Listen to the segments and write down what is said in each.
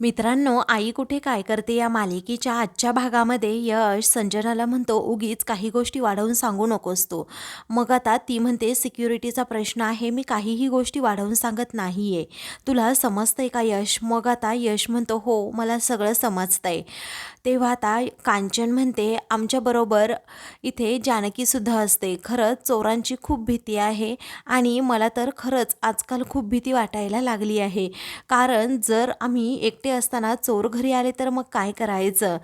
मित्रांनो आई कुठे काय करते या मालिकेच्या आजच्या भागामध्ये यश संजनाला म्हणतो उगीच काही गोष्टी वाढवून सांगू नकोस तू. मग आता ती म्हणते सिक्युरिटीचा प्रश्न आहे मी काहीही गोष्टी वाढवून सांगत नाही आहे तुला समजतंय का यश? मग आता यश म्हणतो हो मला सगळं समजतंय. तेव्हा आता कांचन म्हणते आमच्याबरोबर इथे जानकीसुद्धा असते. खरंच चोरांची खूप भीती आहे आणि मला तर खरंच आजकाल खूप भीती वाटायला लागली आहे. कारण जर आम्ही एकटे असताना चोर घरी आले तर मग काय करायचं?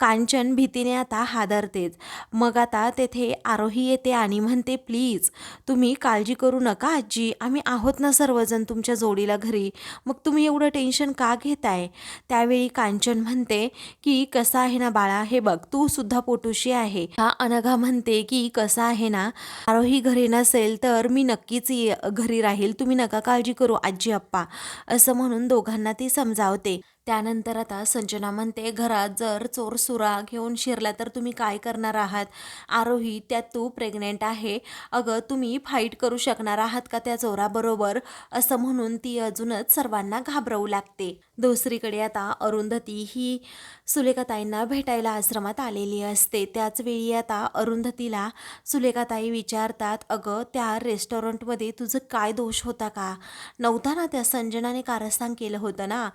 कांचन भीतीने आता हादरतेच. मग आता तेथे आरोही येते आणि म्हणते प्लीज तुम्ही काळजी करू नका आजी. आम्ही आहोत ना सर्वजण तुमच्या जोडीला घरी. मग तुम्ही एवढं टेन्शन का घेताय? त्यावेळी कांचन म्हणते की कसं आहे ना बाळा? हे बघ तू सुद्धा पोटूशी आहे. हा अनघा म्हणते की कसा आहे ना? आरोही घरी नसेल तर मी नक्कीच घरी राहील. तुम्ही नका काळजी करू आजी अप्पा असं म्हणून दोघांना ती समजावते. त्यानंतर आता संजना म्हणते घरात जर चोर सुरा घेऊन शिरला तर तुम्ही काय करणार आहात? आरोही त्यात तू प्रेग्नेंट आहे. अगं तुम्ही फाईट करू शकणार आहात का त्या चोराबरोबर? असं म्हणून ती अजूनच सर्वांना घाबरवू लागते. दुसरीकडे आता अरुंधती ही सुलेखाताईंना भेटायला आश्रमात आलेली असते. त्याचवेळी आता अरुंधतीला सुलेखाताई विचारतात अगं त्या रेस्टॉरंटमध्ये तुझं काय दोष होता का? नव्हता ना त्या संजनाने कारस्थान केलं होतं ना?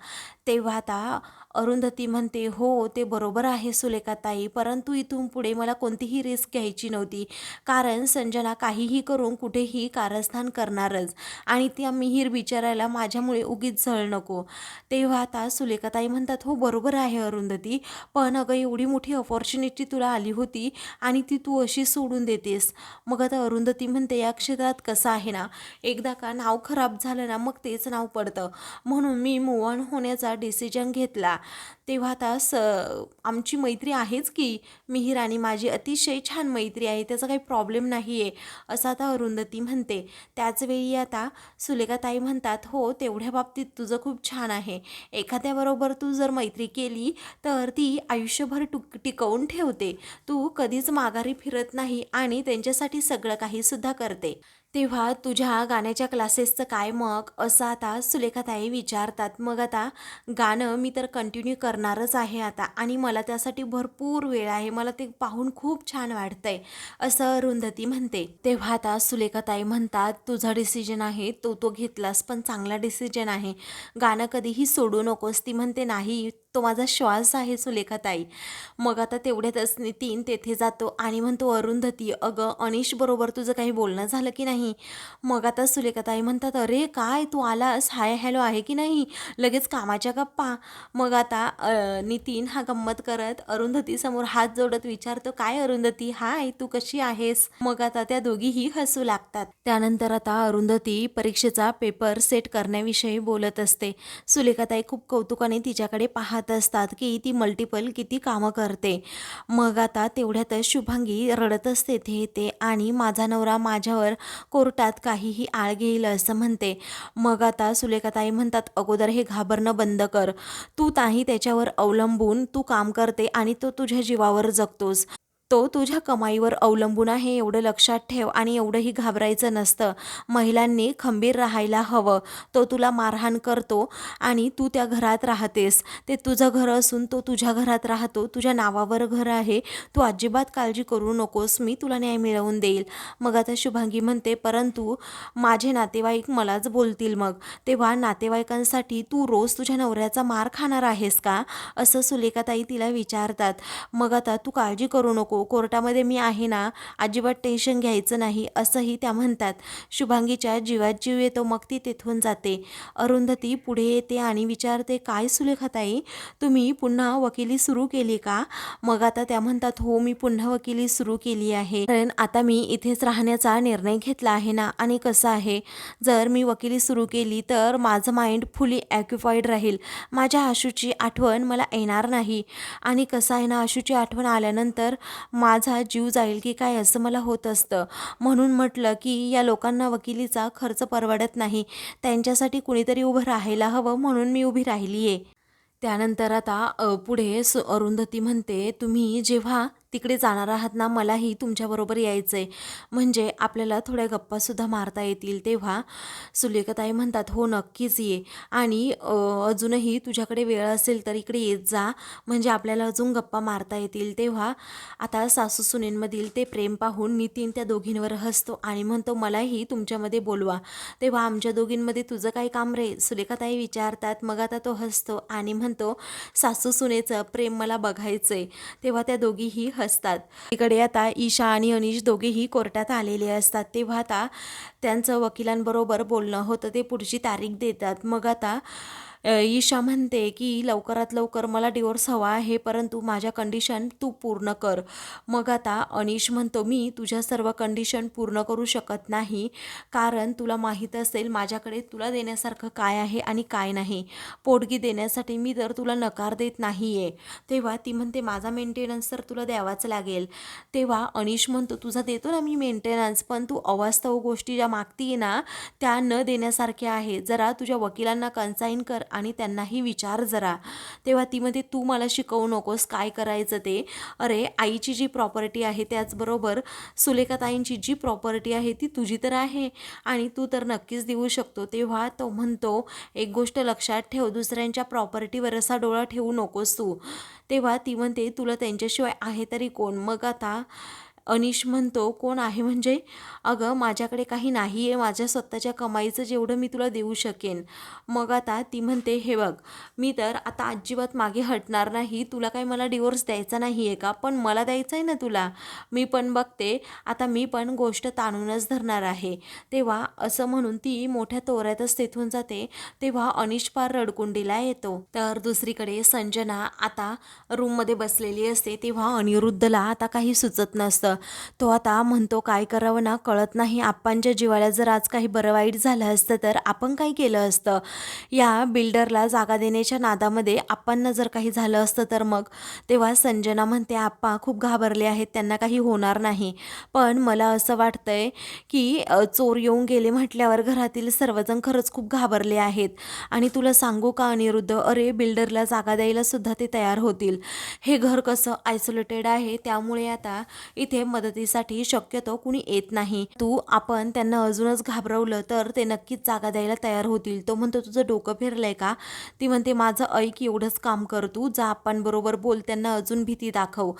तेव्हा आता अरुंधती म्हणते हो ते बरोबर आहे सुलेखाताई परंतु इथून पुढे मला कोणतीही रिस्क घ्यायची नव्हती. कारण संजना काहीही करून कुठेही कारस्थान करणारच आणि त्या मिहीर बिचारायला माझ्यामुळे उगीच झळ नको. तेव्हा आता सुलेखाताई म्हणतात हो बरोबर आहे अरुंधती पण अगं एवढी मोठी अपॉर्च्युनिटी तुला आली होती आणि ती तू अशी सोडून देतेस. मग आता अरुंधती म्हणते या क्षेत्रात कसं आहे ना एकदा का नाव खराब झालं ना मग तेच नाव पडतं. म्हणून मी मूव ऑन होण्याचा डिसिजन घेतला. तेव्हा आता स आमची मैत्री आहेच की मिहीर आणि माझी अतिशय छान मैत्री आहे त्याचा काही प्रॉब्लेम नाही आहे असं आता अरुंधती म्हणते. त्याचवेळी आता सुलेखाताई म्हणतात हो तेवढ्या बाबतीत तुझं खूप छान आहे. एखाद्याबरोबर तू जर मैत्री केली तर ती आयुष्यभर टुक टिकवून ठेवते. तू कधीच माघारी फिरत नाही आणि त्यांच्यासाठी सगळं काहीसुद्धा करते. तेव्हा तुझ्या गाण्याच्या क्लासेसचं काय मग? असं आता सुलेखाताई विचारतात. मग आता गाणं मी तर कंटिन्यू करणारच आहे आता आणि मला त्यासाठी भरपूर वेळ आहे. मला ते पाहून खूप छान वाटतंय. असं अरुंधती म्हणते. तेव्हा आता सुलेखाताई म्हणतात तुझा डिसिजन आहे तो तो घेतलास पण चांगला डिसिजन आहे. गाणं कधीही सोडू नकोस. ती म्हणते नाही तो माझा श्वास आहे सुलेखाताई. मग आता तेवढ्यातच नितीन तेथे जातो आणि म्हणतो अरुंधती अगं अनिश बरोबर तुझं काही बोलणं झालं की नाही? मग आता सुलेखाताई म्हणतात अरे काय? तू आलास? हाय हॅलो आहे की नाही? लगेच कामाच्या गप्पा. मग आता नितीन हा गंमत करत अरुंधतीसमोर हात जोडत विचारतो काय अरुंधती? हाय तू कशी आहेस? मग आता त्या दोघीही हसू लागतात. त्यानंतर आता अरुंधती परीक्षेचा पेपर सेट करण्याविषयी बोलत असते. सुलेखाताई खूप कौतुकाने तिच्याकडे पाहत असतात की ती मल्टिपल किती कामं करते. मग आता तेवढ्यातच शुभांगी रडत असते ते येते आणि माझा नवरा माझ्यावर कोर्टात काहीही आळ घेईल असं म्हणते. मग आता सुलेखाताई म्हणतात अगोदर हे घाबरणं बंद कर. तू ताही त्याच्यावर अवलंबून तू काम करते आणि तो तुझ्या जीवावर जगतोस. तो तुझ्या कमाईवर अवलंबून आहे एवढं लक्षात ठेव आणि एवढंही घाबरायचं नसतं. महिलांनी खंबीर राहायला हवं. तो तुला मारहाण करतो आणि तू त्या घरात राहतेस. ते तुझं घर असून तो तुझ्या घरात राहतो. तुझ्या नावावर घर आहे. तू अजिबात काळजी करू नकोस. मी तुला न्याय मिळवून देईल. मग आता शुभांगी म्हणते परंतु माझे नातेवाईक मलाच बोलतील मग. तेव्हा नातेवाईकांसाठी तू रोज तुझ्या नवऱ्याचा मार खाणार आहेस का? असं सुलेखाताई तिला विचारतात. मग आता तू काळजी करू नको. कोर्टामध्ये मी आहे ना अजिबात टेन्शन घ्यायचं नाही असंही त्या म्हणतात. शुभांगीच्या जीवात जीव येतो मग ती तेथून जाते. अरुंधती पुढे येते आणि विचारते काय सुलेखाताई तुम्ही पुन्हा वकिली सुरू केली का? मग आता त्या म्हणतात हो मी पुन्हा वकिली सुरू केली आहे. कारण आता मी इथेच राहण्याचा निर्णय घेतला आहे ना आणि कसं आहे? जर मी वकिली सुरू केली तर माझं माइंड फुली ॲक्युपाईड राहील. माझ्या आशूची आठवण मला येणार नाही. आणि कसं आहे ना आशूची आठवण आल्यानंतर माझा जीव जाईल की काय असं मला होत असतं. म्हणून म्हटलं की या लोकांना वकिलीचा खर्च परवडत नाही. त्यांच्यासाठी कुणीतरी उभं राहायला हवं म्हणून मी उभी राहिली आहे त्यानंतर आता पुढे सु अरुंधती म्हणते तुम्ही जेव्हा तिकडे जाणार आहात ना मलाही तुमच्याबरोबर यायचं आहे म्हणजे आपल्याला थोड्या गप्पासुद्धा मारता येतील तेव्हा. सुलेखताई म्हणतात हो नक्कीच ये. आणि अजूनही तुझ्याकडे वेळ असेल तर इकडे येत जा. म्हणजे आपल्याला अजून गप्पा मारता येतील तेव्हा. आता सासू सुनेंमधील ते प्रेम पाहून नितीन त्या दोघींवर हसतो आणि म्हणतो मलाही तुमच्यामध्ये बोलवा. तेव्हा आमच्या दोघींमध्ये तुझं काय काम रे? सुलेखाताई विचारतात मग आता तो हसतो आणि म्हणतो सासू सुनेचं प्रेम मला बघायचं आहे तेव्हा त्या दोघीही हसतात. इकडे आता ईशा आणि अनिश दोघेही कोर्टात आलेले असतात. तेव्हा आता त्यांचं वकिलांबरोबर बोलणं होतं ते पुढची तारीख देतात. मग आता ईशा म्हणते की लवकरात लवकर मला डिवोर्स हवा आहे परंतु माझ्या कंडिशन तू पूर्ण कर. मग आता अनिश म्हणतो मी तुझ्या सर्व कंडिशन पूर्ण करू शकत नाही कारण तुला माहीत असेल माझ्याकडे तुला देण्यासारखं काय आहे आणि काय नाही. पोटगी देण्यासाठी मी तर तुला नकार देत नाही आहे तेव्हा ती म्हणते माझा मेंटेनन्स तर तुला द्यावाच लागेल. तेव्हा अनिश म्हणतो तुझा देतो ना मी मेंटेनन्स पण तू अवास्तव गोष्टी ज्या मागती आहे ना त्या न देण्यासारख्या आहे जरा तुझ्या वकिलांना कन्साईन कर आणि त्यांनाही विचार जरा. तेव्हा ती म्हणते तू मला शिकवू नकोस काय करायचं ते? अरे आईची जी प्रॉपर्टी आहे त्याचबरोबर सुलेखाताईंची जी प्रॉपर्टी आहे ती तुझी तर आहे आणि तू तर नक्कीच देऊ शकतो. तेव्हा तो म्हणतो एक गोष्ट लक्षात ठेव दुसऱ्यांच्या प्रॉपर्टीवर असा डोळा ठेवू नकोस तू. तेव्हा ती म्हणते तुला त्यांच्याशिवाय आहे तरी कोण? मग आता अनिश म्हणतो कोण आहे म्हणजे? अगं माझ्याकडे काही नाही आहे माझ्या स्वतःच्या कमाईचं जेवढं मी तुला देऊ शकेन. मग आता ती म्हणते हे बघ मी तर आता अजिबात मागे हटणार नाही. तुला काही मला डिवोर्स द्यायचा नाही आहे का? पण मला द्यायचं आहे ना तुला. मी पण बघते. आता मी पण गोष्ट ताणूनच धरणार आहे. तेव्हा असं म्हणून ती मोठ्या तोऱ्यातच तेथून जाते. तेव्हा अनिश पार रडकुंडीला येतो. तर दुसरीकडे संजना आता रूममध्ये बसलेली असते. तेव्हा अनिरुद्धला आता काही सुचत नसतं. तो आता म्हणतो काय करावं ना? कळत नाही. आप्पांच्या जीवाला जर आज काही बरं वाईट झालं असतं तर आपण काय केलं असतं? या बिल्डरला जागा देण्याच्या नादामध्ये आप्पांना जर काही झालं असतं तर मग तेव्हा संजना म्हणते आप्पा खूप घाबरले आहेत. त्यांना काही होणार नाही. पण मला असं वाटतंय की चोर येऊन गेले म्हटल्यावर घरातील सर्वजण खरंच खूप घाबरले आहेत. आणि तुला सांगू का अनिरुद्ध? अरे बिल्डरला जागा द्यायला सुद्धा ते तयार होतील. हे घर कसं आयसोलेटेड आहे त्यामुळे आता इथे मदतीसाठी शक्यतो कुणी येत नाही. तू आपण त्यांना अजूनच घाबरवलं तर ते नक्कीच जागा द्यायला तयार होतील. तो म्हणतो तुझं डोकं फिरलंय का? ती म्हणते माझं ऐक एवढंच काम कर तू जा आपण बरोबर बोल त्यांना अजून भीती दाखव.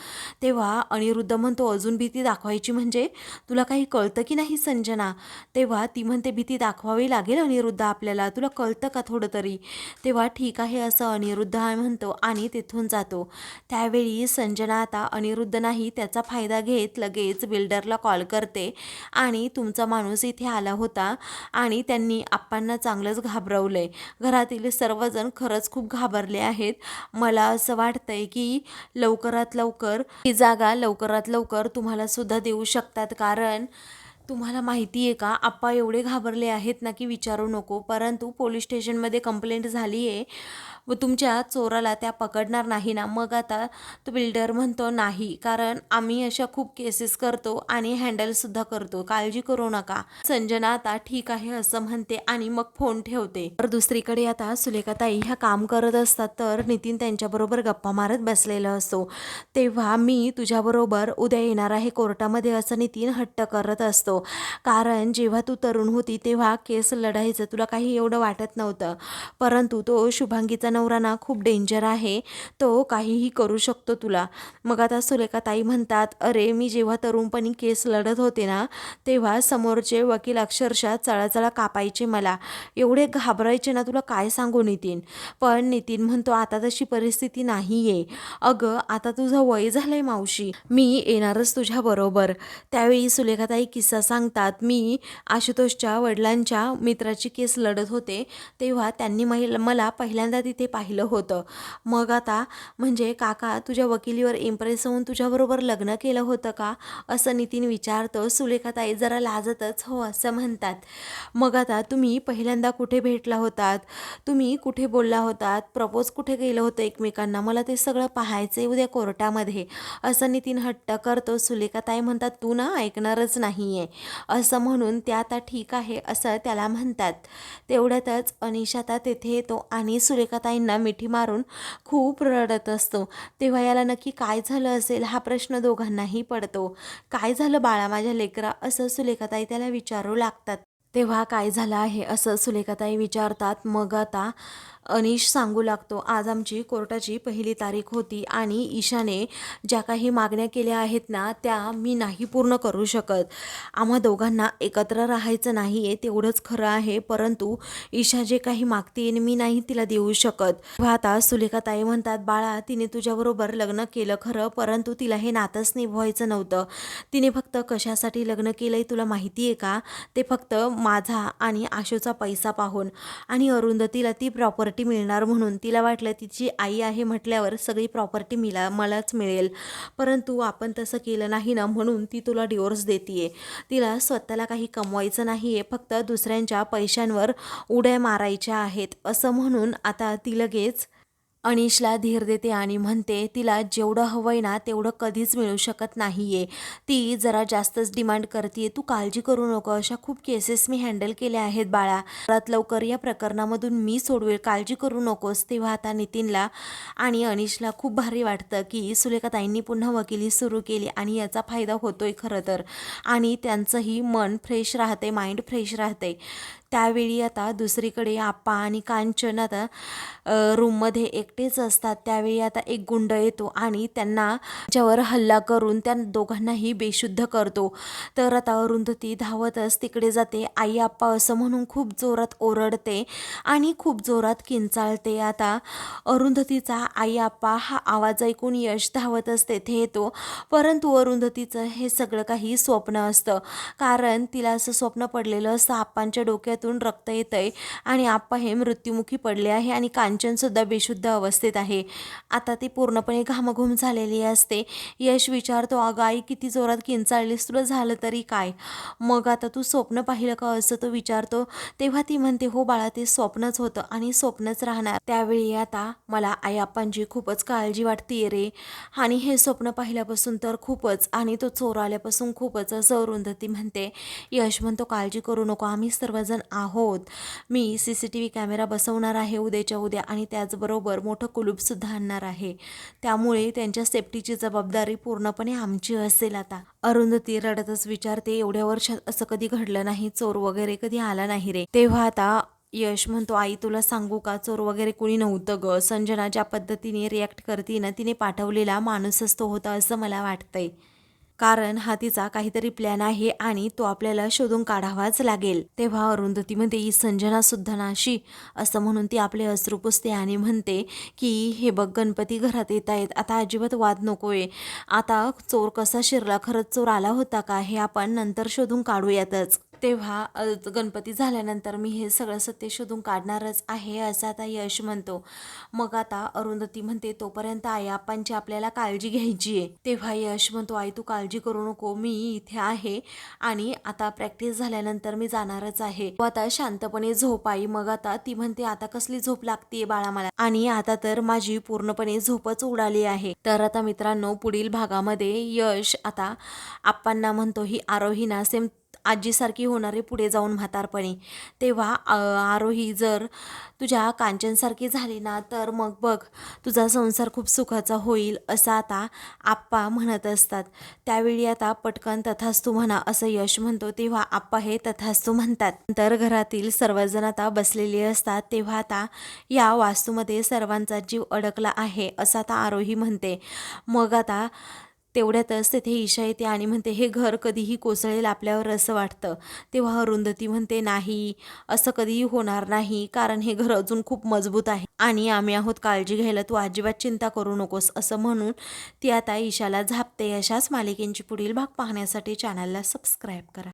तेव्हा अनिरुद्ध म्हणतो अजून भीती दाखवायची म्हणजे? तुला काही कळतं की नाही संजना? तेव्हा ती म्हणते भीती दाखवावी लागेल अनिरुद्ध आपल्याला. तुला कळतं का थोडं तरी तेव्हा ठीक आहे असं अनिरुद्ध म्हणतो आणि तिथून जातो. त्यावेळी संजना आता अनिरुद्ध नाही त्याचा फायदा घेत लगेच बिल्डरला कॉल करते आणि तुमचा माणूस इथे आला होता आणि त्यांनी आप्पांना चांगलंच घाबरवलंय. घरातील सर्वजण खरंच खूप घाबरले आहेत. मला असं वाटतंय की लवकरात लवकर ही जागा लवकरात लवकर तुम्हाला सुद्धा देऊ शकतात. कारण तुम्हाला माहिती आहे का? आप्पा एवढे घाबरले आहेत ना की विचारू नको. परंतु पोलीस स्टेशनमध्ये कंप्लेंट झाली आहे व तुमच्या चोराला त्या पकडणार नाही ना. मग आता तो बिल्डर म्हणतो नाही. कारण आम्ही अशा खूप केसेस करतो आणि हँडलसुद्धा करतो. काळजी करू नका. संजना आता ठीक आहे असं म्हणते आणि मग फोन ठेवते. तर दुसरीकडे आता सुलेखाताई ह्या काम करत असतात तर नितीन त्यांच्याबरोबर गप्पा मारत बसलेला असतो. तेव्हा मी तुझ्याबरोबर उद्या येणार आहे कोर्टामध्ये असं नितीन हट्ट करत असतो. कारण जेव्हा तू तरुण होती तेव्हा केस लढायचं तुला काही एवढं वाटत नव्हतं. परंतु तो शुभांगीचा नवरा ना खूप डेंजर आहे. तो काहीही करू शकतो तुला. मग आता सुलेखाताई म्हणतात अरे मी जेव्हा तरुणपणी केस लढत होते ना तेव्हा समोरचे वकील अक्षरशः चळाचळा कापायचे मला. एवढे घाबरायचे ना तुला काय सांगू नितीन? पण नितीन म्हणतो आता तशी परिस्थिती नाही आहे अगं आता तुझं वय झालंय मावशी. मी येणारच तुझ्या बरोबर. त्यावेळी सुलेखाताई किस्सा सांगतात मी आशुतोषच्या वडिलांच्या मित्राची केस लढत होते तेव्हा त्यांनी महिला मला पहिल्यांदा तिथे पाहिलं होतं. मग आता म्हणजे काका तुझ्या वकिलीवर इम्प्रेस होऊन तुझ्याबरोबर लग्न केलं होतं का? असं नितीन विचारतं. सुलेखाताई जरा लाजतच हो असं म्हणतात. मग आता तुम्ही पहिल्यांदा कुठे भेटला होतात? तुम्ही कुठे बोलला होतात? प्रपोज कुठे केलं होतं एकमेकांना? मला ते सगळं पाहायचं आहे उद्या कोर्टामध्ये असं नितीन हट्ट करतो. सुलेखाताई म्हणतात तू ना ऐकणारच नाही आहे असं म्हणून त्या आता ठीक आहे असं त्याला म्हणतात. तेवढ्यातच अनिश आता तेथे येतो आणि सुरेखाताईंना मिठी मारून खूप रडत असतो. तेव्हा याला नक्की काय झालं असेल हा प्रश्न दोघांनाही पडतो. काय झालं बाळा माझ्या लेकरा? असं सुलेखाताई त्याला विचारू लागतात. तेव्हा काय झालं आहे असं सुलेखाताई विचारतात. मग आता अनिश सांगू लागतो आज आमची कोर्टाची पहिली तारीख होती आणि ईशाने ज्या काही मागण्या केल्या आहेत ना त्या मी नाही पूर्ण करू शकत. आम्हा दोघांना एकत्र राहायचं नाही आहे तेवढंच खरं आहे परंतु ईशा जे काही मागते मी नाही तिला देऊ शकत. तेव्हा आता सुलेखाताई म्हणतात बाळा तिने तुझ्याबरोबर लग्न केलं खरं परंतु तिला हे नातंच निभवायचं नव्हतं. तिने फक्त कशासाठी लग्न केलंय तुला माहिती आहे का? ते फक्त माझा आणि आशूचा पैसा पाहून. आणि अरुंधतीला ती प्रॉपर्टी मिळणार म्हणून तिला वाटलं तिची आई आहे म्हटल्यावर सगळी प्रॉपर्टी मिला मलाच मिळेल. परंतु आपण तसं केलं नाही ना म्हणून ती तुला डिवोर्स देते तिला स्वतःला काही कमवायचं नाही आहे फक्त दुसऱ्यांच्या पैशांवर उड्या मारायच्या आहेत. असं म्हणून आता ती लगेच अनिशला धीर देते आणि म्हणते तिला जेवढं हवंय ना तेवढं कधीच मिळू शकत नाही आहे ती जरा जास्तच डिमांड करते तू काळजी करू नको. अशा खूप केसेस मी हँडल केल्या आहेत बाळा. परत लवकर या प्रकरणामधून मी सोडवेल. काळजी करू नकोस. तेव्हा आता नितीनला आणि अनिशला खूप भारी वाटतं की सुलेखाताईंनी पुन्हा वकिली सुरू केली आणि याचा फायदा होतोय खरं तर. आणि त्यांचंही मन फ्रेश राहते माइंड फ्रेश राहते त्यावेळी आता दुसरीकडे आप्पा आणि कांचन आता रूममध्ये एकटेच असतात. त्यावेळी आता एक गुंड येतो आणि त्यांना त्याच्यावर हल्ला करून त्या दोघांनाही बेशुद्ध करतो. तर आता अरुंधती धावतच तिकडे जाते. आई आप्पा असं म्हणून खूप जोरात ओरडते आणि खूप जोरात किंचाळते. आता अरुंधतीचा आई आप्पा हा आवाज ऐकून यश धावतच तेथे येतो. परंतु अरुंधतीचं हे सगळं काही स्वप्न असतं. कारण तिला असं स्वप्न पडलेलं असतं. आप्पांच्या डोक्यात डोक्यातून रक्त आहे आणि आप्पा हे मृत्युमुखी पडले आहे आणि कांचनसुद्धा बेशुद्ध अवस्थेत आहे. आता ती पूर्णपणे घामघूम झालेली असते. यश विचारतो अगं आई किती जोरात किंचाळलीस? तुला झालं तरी काय? मग आता तू स्वप्न पाहिलं का असं तो विचारतो. तेव्हा ती म्हणते हो बाळा ते स्वप्नच होतं आणि स्वप्नच राहणार. त्यावेळी आता मला आई आप्पांची खूपच काळजी वाटते रे. आणि हे स्वप्न पाहिल्यापासून तर खूपच आणि तो चोर आल्यापासून खूपच असं अरुंधती म्हणते. यश म्हणतो काळजी करू नको आम्ही सर्वजण आहोत. मी C C T V camera बसवणार आहे उद्याच्या उद्या आणि त्याचबरोबर मोठं कुलूपसुद्धा आणणार आहे. त्यामुळे त्यांच्या सेफ्टीची जबाबदारी पूर्णपणे आमची असेल आता. अरुंधती रडतच विचारते एवढ्या वर्षात असं कधी घडलं नाही? चोर वगैरे कधी आला नाही रे? तेव्हा आता यश म्हणतो आई तुला सांगू का? चोर वगैरे कोणी नव्हतं ग. संजना ज्या पद्धतीने रिॲक्ट करते ना तिने पाठवलेला माणूसच तो होता असं मला वाटतंय. कारण हा तिचा काहीतरी प्लॅन आहे आणि तो आपल्याला शोधून काढावाच लागेल. तेव्हा अरुंधती म्हणते ही संजना सुद्धा नाशी. असं म्हणून ती आपले अश्रू पुसते आणि म्हणते की हे बघ गणपती घरात येत आहेत. आता अजिबात वाद नकोय. आता चोर कसा शिरला? खरंच चोर आला होता का? हे आपण नंतर शोधून काढूयातच. तेव्हा गणपती झाल्यानंतर मी हे सगळं सत्य शोधून काढणारच आहे असं आता यश म्हणतो. मग आता अरुंधती म्हणते तोपर्यंत आई आप्पांची आपल्याला काळजी घ्यायची आहे. तेव्हा यश म्हणतो आई तू काळजी करू नको मी इथे आहे आणि आता प्रॅक्टिस झाल्यानंतर मी जाणारच आहे. तू आता शांतपणे झोप आई मग आता? ती म्हणते आता कसली झोप लागते बाळा मला आणि आता तर माझी पूर्णपणे झोपच उडाली आहे. तर आता मित्रांनो पुढील भागामध्ये यश आता आप्पांना म्हणतो ही आरोही ना सेम आजीसारखी होणारे पुढे जाऊन म्हातारपणी. तेव्हा आरोही जर तुझ्या कांचनसारखी झाली ना तर मग बघ तुझा संसार खूप सुखाचा होईल असं आता आप्पा म्हणत असतात. त्यावेळी आता पटकन तथास्तू म्हणा असं यश म्हणतो तेव्हा आप्पा हे तथास्तू म्हणतात. नंतर घरातील सर्वजण आता बसलेले असतात तेव्हा आता या वास्तूमध्ये सर्वांचा जीव अडकला आहे असं आता आरोही म्हणते. मग आता तेवढ्यातच तेथे ईशा येते आणि म्हणते हे घर कधीही कोसळेल आपल्यावर असं वाटतं. तेव्हा अरुंधती म्हणते नाही असं कधीही होणार नाही कारण हे घर अजून खूप मजबूत आहे आणि आम्ही आहोत काळजी घ्यायला तू अजिबात चिंता करू नकोस असं म्हणून ती आता ईशाला झापते. अशाच मालिकेंची पुढील भाग पाहण्यासाठी चॅनलला सबस्क्राईब करा.